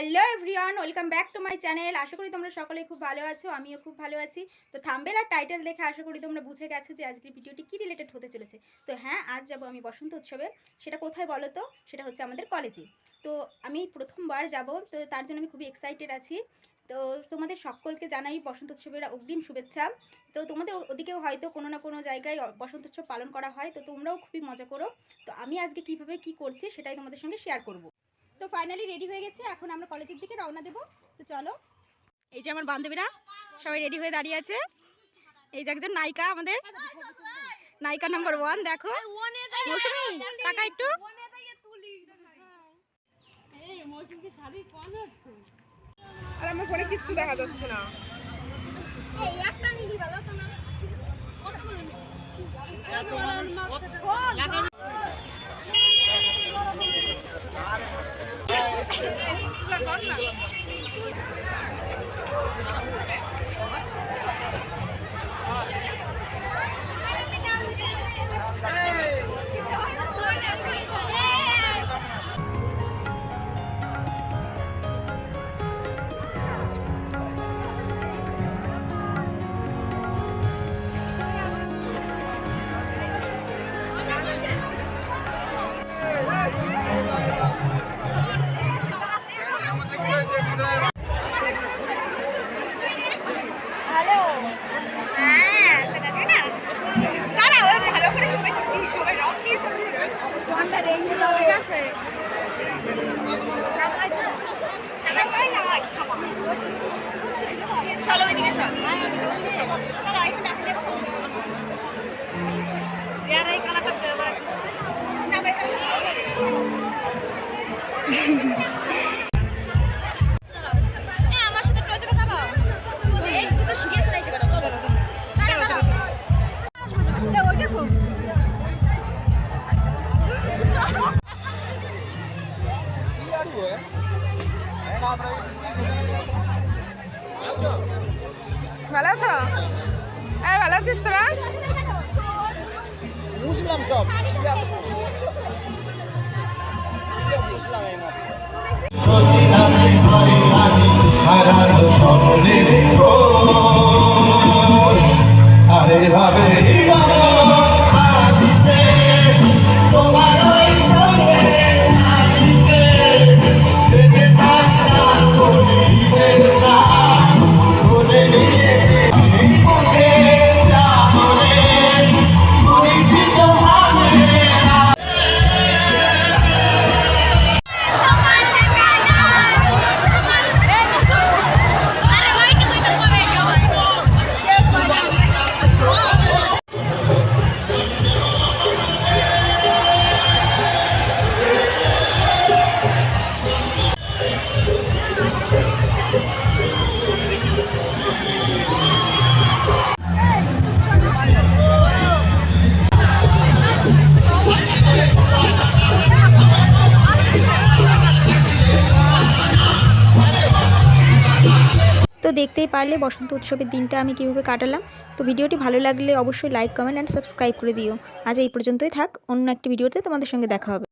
Hello everyone, welcome back to my channel. আশা করি তোমরা সকলে খুব ভালো আছো, আমিও খুব ভালো আছি। তো থাম্বেল আর টাইটেল দেখে আশা করি তোমরা বুঝে গেছো যে আজকের ভিডিওটি কী রিলেটেড হতে চলেছে। তো হ্যাঁ আজ যাব আমি বসন্ত উৎসবে। সেটা কোথায় বলো তো? সেটা হচ্ছে আমাদের কলেজে তো আমি প্রথমবার যাব, তো তার জন্য আমি খুবই এক্সাইটেড আছি। তো তোমাদের সকলকে জানাই বসন্ত উৎসবের অগ্রিম শুভেচ্ছা। তো তোমাদের ওদিকেও হয়তো কোনো না কোনো জায়গায় বসন্ত উৎসব পালন করা হয়, তো তোমরাও খুবই মজা করো। তো আমি আজকে কীভাবে কি করছি সেটাই তোমাদের সঙ্গে শেয়ার করব। তো ফাইনালি রেডি হয়ে গেছে এখন আমরা কলেজের দিকে রওনা দেবো। তো চলো এই যে আমার বান্ধবীরা সবাই রেডি হয়ে দাঁড়িয়ে আছে। এই যে একজন নায়িকা আমাদের নায়িকা নাম্বার ওয়ান দেখো মৌসুমি টাকা একটু। আর আমার কিচ্ছু দেখা যাচ্ছে না। সাথে একটু ভালো আছো? হ্যাঁ ভালো আছিস তোরা? বুঝলাম সব। আরে দেখতেই পারলে বসন্ত উৎসবের দিনটা আমি কীভাবে কাটালাম। তো ভিডিওটি ভালো লাগলে অবশ্যই লাইক কমেন্ট অ্যান্ড সাবস্ক্রাইব করে দিও। আজ এই পর্যন্তই থাক, অন্য একটি ভিডিওতে তোমাদের সঙ্গে দেখা হবে।